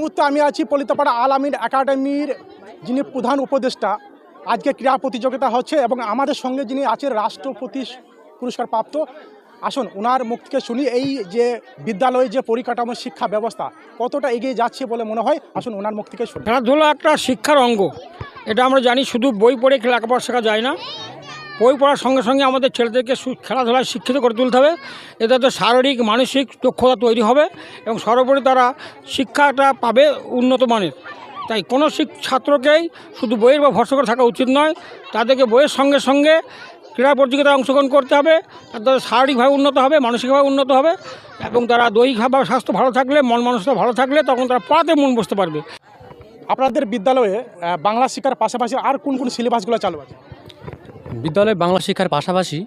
মুহূর্তে আমি আছি পলিতাপাড়া আল আমিন একাডেমির যিনি প্রধান উপদেষ্টা। আজকে ক্রীড়া প্রতিযোগিতা হচ্ছে এবং আমাদের সঙ্গে যিনি আছেন রাষ্ট্রপতি পুরস্কার প্রাপ্ত আসুন ওনার মুখ থেকে শুনি এই যে বিদ্যালয়ে যে পরিকাঠামো শিক্ষা ব্যবস্থা, কতটা এগিয়ে যাচ্ছে বলে মনে হয়? আসুন ওনার মুখ থেকে শুনি। খেলাধুলা একটা শিক্ষার অঙ্গ। এটা আমরা জানি, শুধু বই পড়ে লেখাপড়া শেখা যায় না। বই পড়ার সঙ্গে সঙ্গে আমাদের ছেলেদেরকে খেলাধুলায় শিক্ষিত করে তুলতে হবে। এতে তো শারীরিক, মানসিক দক্ষতা তৈরি হবে এবং সর্বোপরি তারা শিক্ষাটা পাবে উন্নত মানের। তাই কোনো ছাত্রকেই শুধু বইয়ের বা ভরসা করে থাকা উচিত নয়, তাদেরকে বইয়ের সঙ্গে সঙ্গে ক্রীড়া প্রতিযোগিতায় অংশগ্রহণ করতে হবে। তাদের শারীরিকভাবে উন্নত হবে, মানসিকভাবে উন্নত হবে এবং তারা দৈহিকভাবে স্বাস্থ্য ভালো থাকলে, মন মানসিকতা ভালো থাকলে তখন তারা পড়াতে মন বসতে পারবে। আপনাদের বিদ্যালয়ে বাংলা শিক্ষার পাশাপাশি আর কোন কোন সিলেবাসগুলো চালু আছে? বিদ্যালয়ে বাংলা শিক্ষার পাশাপাশি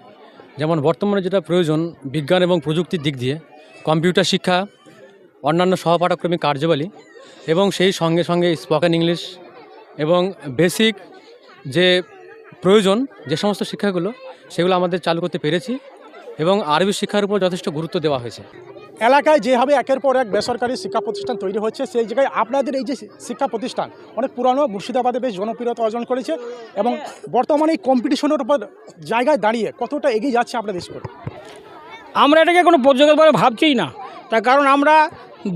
যেমন বর্তমানে যেটা প্রয়োজন বিজ্ঞান এবং প্রযুক্তির দিক দিয়ে, কম্পিউটার শিক্ষা, অন্যান্য সহপাঠক্রমিক কার্যাবলী এবং সেই সঙ্গে সঙ্গে স্পোকেন ইংলিশ এবং বেসিক যে প্রয়োজন, যে সমস্ত শিক্ষাগুলো, সেগুলো আমাদের চালু করতে পেরেছি এবং আরবি শিক্ষার উপর যথেষ্ট গুরুত্ব দেওয়া হয়েছে। এলাকায় যেভাবে একের পর এক বেসরকারি শিক্ষা প্রতিষ্ঠান তৈরি হচ্ছে সেই জায়গায় আপনাদের এই যে শিক্ষা প্রতিষ্ঠান অনেক পুরানো, মুর্শিদাবাদে বেশ জনপ্রিয়তা অর্জন করেছে এবং বর্তমানে এই কম্পিটিশনের উপর জায়গায় দাঁড়িয়ে কতটা এগিয়ে যাচ্ছে আপনাদের স্কুল? আমরা এটাকে কোনো পর্যটক ভাবছিই না। তার কারণ আমরা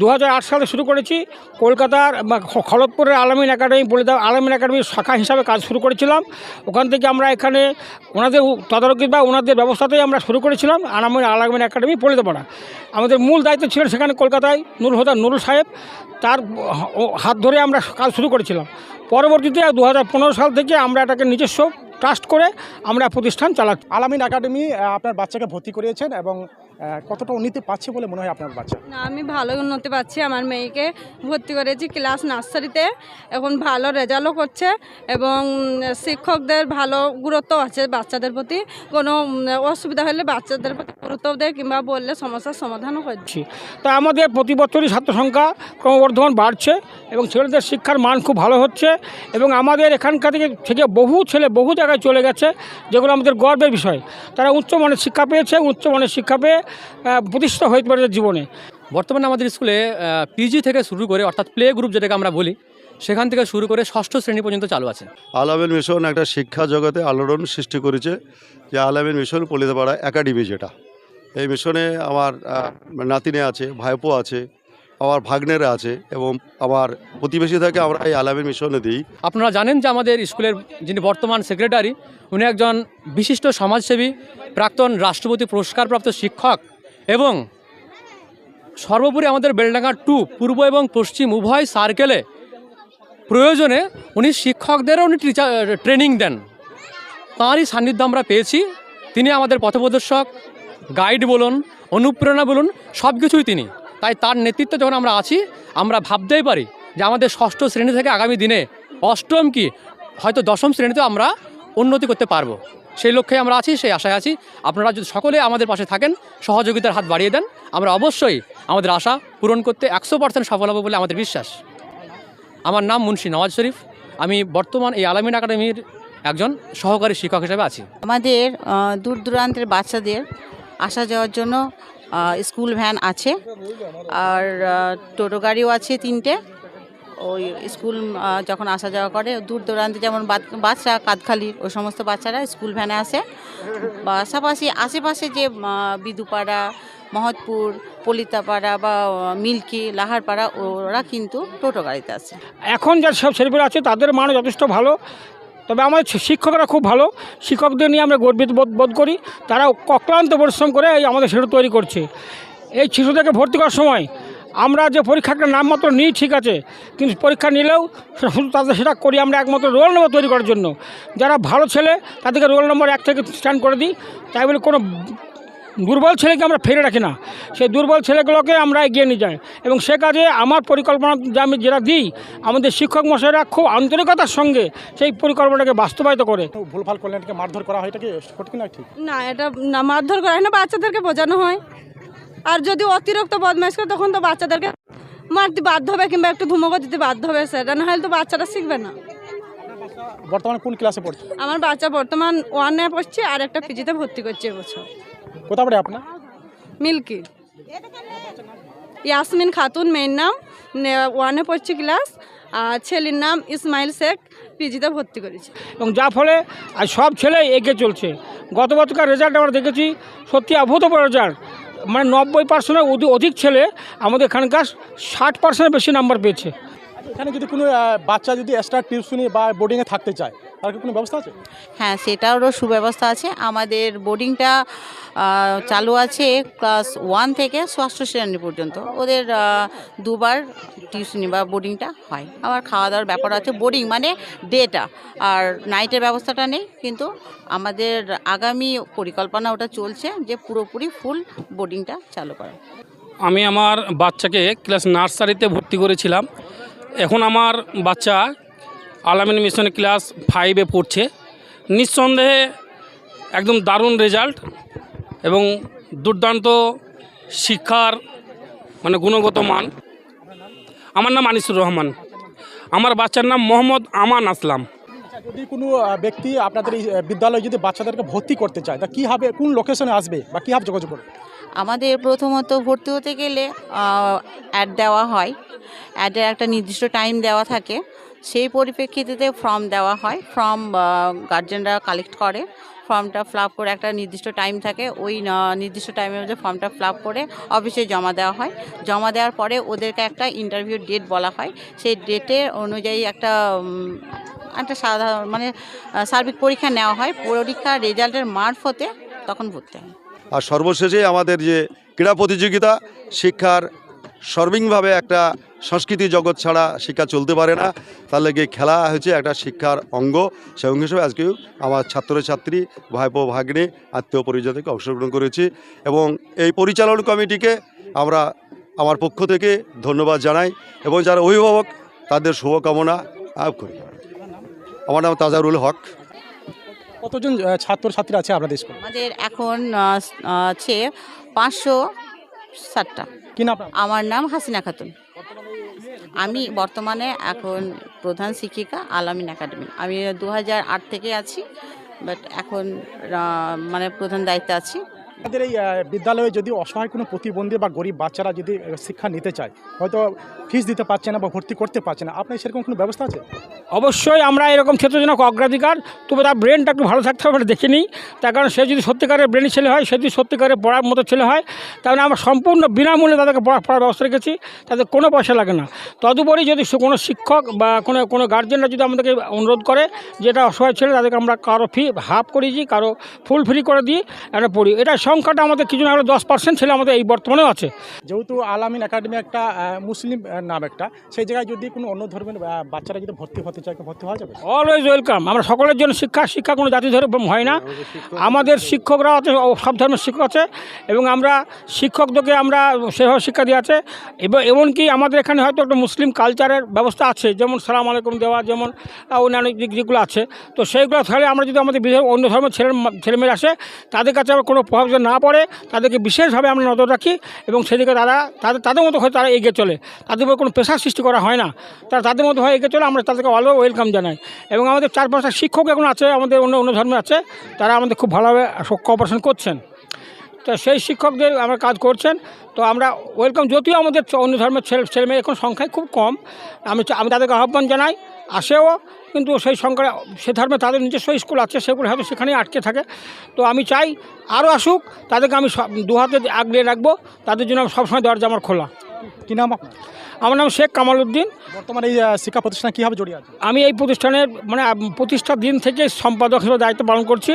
দু হাজার আট সালে শুরু করেছি, কলকাতার বা খড়গপুরের আলামিন একাডেমি বলিদা আলামিন একাডেমির শাখা হিসাবে কাজ শুরু করেছিলাম। ওখান থেকে আমরা এখানে ওনাদের তদারকি বা ওনাদের ব্যবস্থাতেই আমরা শুরু করেছিলাম আলামিন আলামিন একাডেমি বলে পলিতাপাড়া আমাদের মূল দায়িত্ব ছিল সেখানে কলকাতায় নুরুল হোদা নুরুল সাহেব, তার হাত ধরে আমরা কাজ শুরু করেছিলাম। পরবর্তীতে দু হাজার পনেরো সাল থেকে আমরা এটাকে নিজস্ব ট্রাস্ট করে আমরা প্রতিষ্ঠান চালাচ্ছি আলামিন একাডেমি আপনার বাচ্চাকে ভর্তি করিয়েছেন এবং কতটা উন্নতি পাচ্ছে বলে মনে হয় আপনার বাচ্চা? না আমি ভালো উন্নতি পাচ্ছি আমার মেয়েকে। ভর্তি করেছি ক্লাস নার্সারিতে। এখন ভালো রেজাল্টও করছে এবং শিক্ষকদের ভালো গুরুত্ব আছে বাচ্চাদের প্রতি। কোনো অসুবিধা হলে বাচ্চাদের প্রতি গুরুত্ব দেয় কিংবা বললে সমস্যার সমাধানও করে করছি তা আমাদের প্রতি বছরই ছাত্র সংখ্যা ক্রমবর্ধমান বাড়ছে এবং ছেলেদের শিক্ষার মান খুব ভালো হচ্ছে এবং আমাদের এখানকার থেকে থেকে বহু ছেলে বহু জায়গায় চলে গেছে যেগুলো আমাদের গর্বের বিষয়। তারা উচ্চমানের শিক্ষা পেয়েছে উচ্চমানের শিক্ষা পেয়ে আহ, প্রতিষ্ঠিত হয়ে পারে জীবনে। বর্তমানে আমাদের স্কুলে পিজি থেকে শুরু করে অর্থাৎ প্লে গ্রুপ যেটাকে আমরা বলি সেখান থেকে শুরু করে ষষ্ঠ শ্রেণি পর্যন্ত চালু আছে। আলামিন মিশন একটা শিক্ষা জগতে আলোড়ন সৃষ্টি করেছে যে আলামিন মিশন পলিতাপাড়া একাডেমি যেটা। এই মিশনে আমার নাতিনে আছে ভাইপো আছে আমার ভাগ্নেরা আছে এবং আমার প্রতিবেশী থেকে, আমরা এই আলামিন মিশনে দিই। আপনারা জানেন যে আমাদের স্কুলের যিনি বর্তমান সেক্রেটারি, উনি একজন বিশিষ্ট সমাজসেবী, প্রাক্তন রাষ্ট্রপতি পুরস্কারপ্রাপ্ত শিক্ষক এবং সর্বোপরি আমাদের বেলডাঙ্গা টু, পূর্ব এবং পশ্চিম উভয় সার্কেলে প্রয়োজনে উনি শিক্ষকদেরও উনি টিচার ট্রেনিং দেন। তাঁরই সান্নিধ্য আমরা পেয়েছি। তিনি আমাদের পথপ্রদর্শক গাইড বলুন, অনুপ্রেরণা বলুন সব কিছুই তিনি। তাই তার নেতৃত্বে যখন আমরা আছি, আমরা ভাবতেই পারি যে আমাদের ষষ্ঠ শ্রেণি থেকে আগামী দিনে অষ্টম কি, হয়তো দশম শ্রেণীতেও আমরা উন্নতি করতে পারব। সেই লক্ষ্যে আমরা আছি, সেই আশায় আছি। আপনারা যদি সকলে আমাদের পাশে থাকেন, সহযোগিতার হাত বাড়িয়ে দেন, আমরা অবশ্যই আমাদের আশা পূরণ করতে একশো পার্সেন্ট সফল হব বলে আমাদের বিশ্বাস। আমার নাম মুন্সি নওয়াজ শরীফ। আমি বর্তমান এই আলামিন একাডেমির একজন সহকারী শিক্ষক হিসেবে আছি। আমাদের দূর দূরান্তের বাচ্চাদের আসা যাওয়ার জন্য স্কুল ভ্যান আছে আর টোটো গাড়িও আছে তিনটে। ওই স্কুল যখন আসা যাওয়া করে, দূর দূরান্তে যেমন বাচ্চা কাদখালির ওই সমস্ত বাচ্চারা স্কুল ভ্যানে আসে। পাশাপাশি আশেপাশে যে বিদুপাড়া, মহৎপুর, পলিতাপাড়া বা মিল্কি, লাহারপাড়া, ওরা কিন্তু টোটো গাড়িতে আসে। এখন যা সব ছেলেপেলে আছে, তাদের মানও যথেষ্ট ভালো। তবে আমাদের শিক্ষকরা খুব ভালো। শিক্ষকদের নিয়ে আমরা গর্বিত বোধ করি। তারা অক্লান্ত পরিশ্রম করে এই আমাদের শিশু তৈরি করছে। এই শিশুদেরকে ভর্তি করার সময় আমরা যে পরীক্ষাটা নামমাত্র নিই ঠিক আছে, কিন্তু পরীক্ষা নিলেও সেটা শুধু তাদের সেটা করি আমরা একমাত্র রোল নম্বর তৈরি করার জন্য। যারা ভালো ছেলে, তাদেরকে রোল নম্বর এক থেকে স্ট্যান্ড করে দিই। তাই বলে কোনো দুর্বল ছেলেকে আমরা ফেলে রাখি না। সেই দুর্বল ছেলেগুলোকে আমরা এগিয়ে নিয়ে যাই। এবং সে কাজে আমার পরিকল্পনা যে আমি যেটা দিই আমাদের শিক্ষক মশাইরা খুব আন্তরিকতার সঙ্গে সেই পরিকল্পনাটাকে বাস্তবায়িত করে। ভুলভাল এটাকে মারধর করা হয় এটা কি সঠিক না ঠিক? না এটা না মারধর করা হয় না বাচ্চাদেরকে বোঝানো হয়। আর যদি অতিরিক্ত বদমাইশ করে তখন তো বাচ্চাদেরকে মারতে বাধ্য হবে কিংবা একটু ধুমকো দিতে বাধ্য হবে সেটা না হলে তো বাচ্চারা শিখবে না। বর্তমানে কোন ক্লাসে পড়ছে? আমার বাচ্চা বর্তমান ওয়ানে পড়ছে আর একটা পিজিতে ভর্তি করছে এবছর কোথা পড়ে আপনার? মিল্কি। ইয়াসমিন খাতুন মেয়ের নাম। ওয়ানে পড়ছে ক্লাস আর ছেলের নাম ইসমাইল শেখ পিজিতে ভর্তি করেছি। এবং যার ফলে আজ সব ছেলে এগিয়ে চলছে। গত বছরকার রেজাল্ট আমরা দেখেছি সত্যি অভূতপূর্ব রেজাল্ট মানে নব্বই পার্সেন্টের অধিক ছেলে আমাদের এখানকার ষাট পার্সেন্টের বেশি নাম্বার পেয়েছে। এখানে যদি কোনো বাচ্চা যদি এক্সট্রা টিউশনি বা বোর্ডিংয়ে থাকতে চায় কি কোনো ব্যবস্থা আছে? হ্যাঁ সেটারও সুব্যবস্থা আছে। আমাদের বোর্ডিংটা চালু আছে ক্লাস ওয়ান থেকে ষষ্ঠ শ্রেণি পর্যন্ত। ওদের দুবার টিউশনি বা বোর্ডিংটা হয়। আবার খাওয়া দাওয়ার ব্যাপার আছে বোর্ডিং মানে ডেটা আর নাইটের ব্যবস্থাটা নেই কিন্তু আমাদের আগামী পরিকল্পনা ওটা চলছে যে পুরোপুরি ফুল বোর্ডিংটা চালু করা। আমি আমার বাচ্চাকে ক্লাস নার্সারিতে ভর্তি করেছিলাম। এখন আমার বাচ্চা আলামিন মিশনে ক্লাস ফাইভে পড়ছে। নিঃসন্দেহে একদম দারুণ রেজাল্ট এবং দুর্দান্ত শিক্ষার মানে গুণগত মান। আমার নাম আনিসুর রহমান। আমার বাচ্চার নাম মোহাম্মদ আমান আসলাম। আচ্ছা, যদি কোনো ব্যক্তি আপনাদের এই বিদ্যালয়ে যদি বাচ্চাদেরকে ভর্তি করতে চায় তা কীভাবে কোন লোকেশনে আসবে বা কীভাবে যোগাযোগ করবে? আমাদের প্রথমত ভর্তি হতে গেলে অ্যাড দেওয়া হয়। অ্যাডের একটা নির্দিষ্ট টাইম দেওয়া থাকে। সেই পরিপ্রেক্ষিতে ফর্ম দেওয়া হয়। ফর্ম গার্জেনরা কালেক্ট করে। ফর্মটা ফিল করে একটা নির্দিষ্ট টাইম থাকে। ওই নির্দিষ্ট টাইমের মধ্যে ফর্মটা ফিল করে অফিসে জমা দেওয়া হয়। জমা দেওয়ার পরে ওদেরকে একটা ইন্টারভিউ ডেট বলা হয়। সেই ডেটের অনুযায়ী একটা একটা সাধারণ মানে সার্বিক পরীক্ষা নেওয়া হয়। পরীক্ষার রেজাল্টের মারফতে তখন ভর্তি হয়। আর সর্বশেষে আমাদের যে ক্রীড়া প্রতিযোগিতা, শিক্ষার সর্বিংভাবে একটা সংস্কৃতি জগৎ ছাড়া শিক্ষা চলতে পারে না। তার লেগে খেলা হচ্ছে একটা শিক্ষার অঙ্গ। সে অঙ্গ হিসেবে আজকেও আমার ছাত্রছাত্রী ভাইপো ভাগ্নে আত্মীয় পরিচয় থেকে অংশগ্রহণ করেছি এবং এই পরিচালন কমিটিকে আমরা আমার পক্ষ থেকে ধন্যবাদ জানাই এবং যারা অভিভাবক তাদের শুভকামনা আপ করি। আমার নাম তাজারুল হক। কতজন আহ, ছাত্রছাত্রী আছে আপনাদের স্কুলে? আমাদের এখন আছে পাঁচশো ষাটটা। আমার নাম হাসিনা খাতুন। আমি বর্তমানে এখন প্রধান শিক্ষিকা আলামিন একাডেমি। আমি দু থেকে আছি বাট এখন মানে প্রধান দায়িত্বে আছি। আমাদের এই বিদ্যালয়ে যদি অসহায় কোনো প্রতিবন্ধী বা গরিব বাচ্চারা যদি শিক্ষা নিতে চায়, হয়তো ফিস দিতে পারছে না বা ভর্তি করতে পারছে না, আপনার সেরকম কোনো ব্যবস্থা আছে? অবশ্যই আমরা এরকম ক্ষেত্রজনক অগ্রাধিকার, তবে তার ব্রেনটা একটু ভালো থাকতে হবে দেখে নিই। তার কারণ সে যদি সত্যিকারের ব্রেন ছেলে হয়, সে যদি সত্যিকারের পড়ার মতো ছেলে হয়, তাহলে আমরা সম্পূর্ণ বিনামূল্যে তাদেরকে পড়া, পড়ার ব্যবস্থা রেখেছি তাদের কোনো পয়সা লাগে না। তদুপরি যদি কোনো শিক্ষক বা কোনো কোনো গার্জেনরা যদি আমাদেরকে অনুরোধ করে যেটা অসহায় ছেলে, তাদেরকে আমরা কারও ফি হাফ করিয়েছি, কারও ফুল ফ্রি করে দিই একটা পড়ি। এটার সংখ্যাটা আমাদের কিছু না হলে দশ পার্সেন্ট ছেলে আমাদের এই বর্তমানেও আছে। যেহেতু আলামিন একাডেমি একটা মুসলিম নাম একটা সেই জায়গায় যদি কোনো অন্য ধর্মের বাচ্চারা যদি ভর্তি হতে চায় ভর্তি হওয়া যাবে? অলওয়েজ ওয়েলকাম আমরা সকলের জন্য শিক্ষা শিক্ষা কোনো জাতি ধরে হয় না। আমাদের শিক্ষকরা আছে সব ধর্মের শিক্ষক আছে এবং আমরা শিক্ষকদেরকে আমরা সেভাবে শিক্ষা দিয়ে আছে। এবং এমনকি আমাদের এখানে হয়তো একটা মুসলিম কালচারের ব্যবস্থা আছে যেমন সালাম আলাইকুম দেওয়া যেমন অন্যান্য দিক যেগুলো আছে। তো সেইগুলো তাহলে আমরা যদি আমাদের অন্য ধর্মের ছেলে ছেলেমেয়েরা আসে তাদের কাছে আবার কোনো প্রভাব যেন না পড়ে, তাদেরকে বিশেষভাবে আমরা নজর রাখি এবং সেদিকে তারা, তাদের তাদের মতো হয়ে তারা এগিয়ে চলে। তাদের উপর কোনো পেশার সৃষ্টি করা হয় না। তারা তাদের মতো হয়ে এগিয়ে চলে, আমরা তাদেরকে অল ওয়েলকাম জানাই। এবং আমাদের চার পাঁচটা শিক্ষক এখন আছে, আমাদের অন্য অন্য ধর্মে আছে, তারা আমাদের খুব ভালোভাবে কোঅপারেশন করছেন। তো সেই শিক্ষকদের আমরা কাজ করছেন। তো আমরা ওয়েলকাম যদিও আমাদের অন্য ধর্মের ছেলে ছেলে মেয়ে এখন সংখ্যায় খুব কম। আমি আমি তাদেরকে আহ্বান জানাই আসেও কিন্তু সেই সংখ্যা সে ধর্মে তাদের নিজস্ব স্কুল আছে সেগুলো হয়তো সেখানেই আটকে থাকে। তো আমি চাই আরও আসুক তাদেরকে আমি সব- দু হাতে আগলে রাখব তাদের জন্য আমি সবসময় দরজা আমার খোলা। কি নাম আমার নাম শেখ কামাল উদ্দিন। বর্তমানে এই শিক্ষা প্রতিষ্ঠান কীভাবে জড়িয়ে আছে আমি এই প্রতিষ্ঠানের মানে প্রতিষ্ঠার দিন থেকে সম্পাদক হিসেবে দায়িত্ব পালন করছি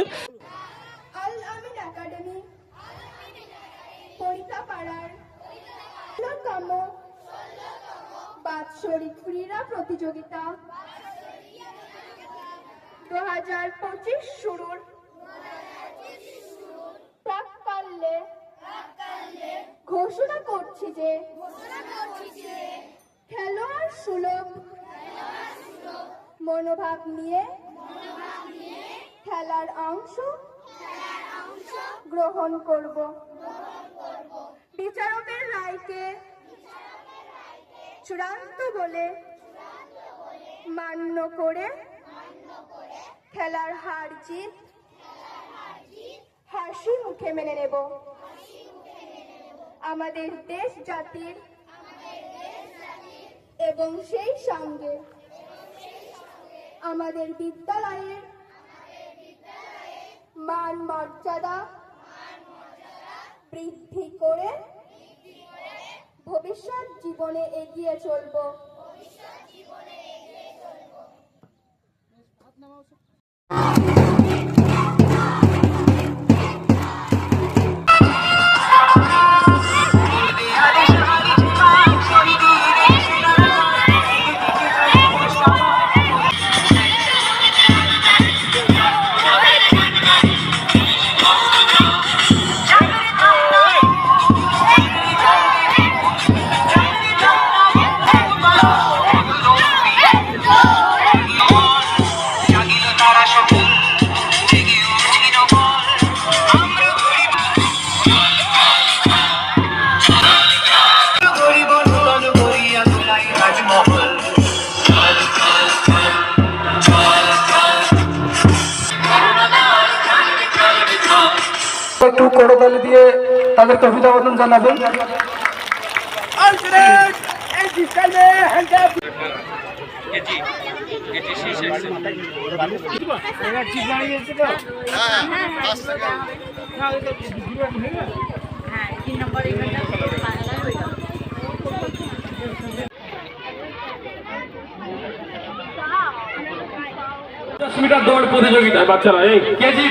আল আমিন একাডেমি পরিতাপাড়ার ষোলতম বাৎসরিক ক্রীড়া প্রতিযোগিতা। দু হাজার পঁচিশ শুরুর ঘোষণা করছি যে খেলোয়াড় সুলভ মনোভাব নিয়ে খেলার অংশ গ্রহণ করব। বিচারকের রায়কে চূড়ান্ত বলে মান্য করে খেলার হার জিত, হাসি মুখে মেনে নেব। আমাদের দেশ জাতির এবং সেই সঙ্গে আমাদের বিদ্যালয়ের মান মর্যাদা বৃদ্ধি করে জীবনে এগিয়ে চলবো। তাদেরকে অভিনন্দন জানাবেন। দশ মিটার দৌড় প্রতিযোগিতা বাচ্চারা এই কেজি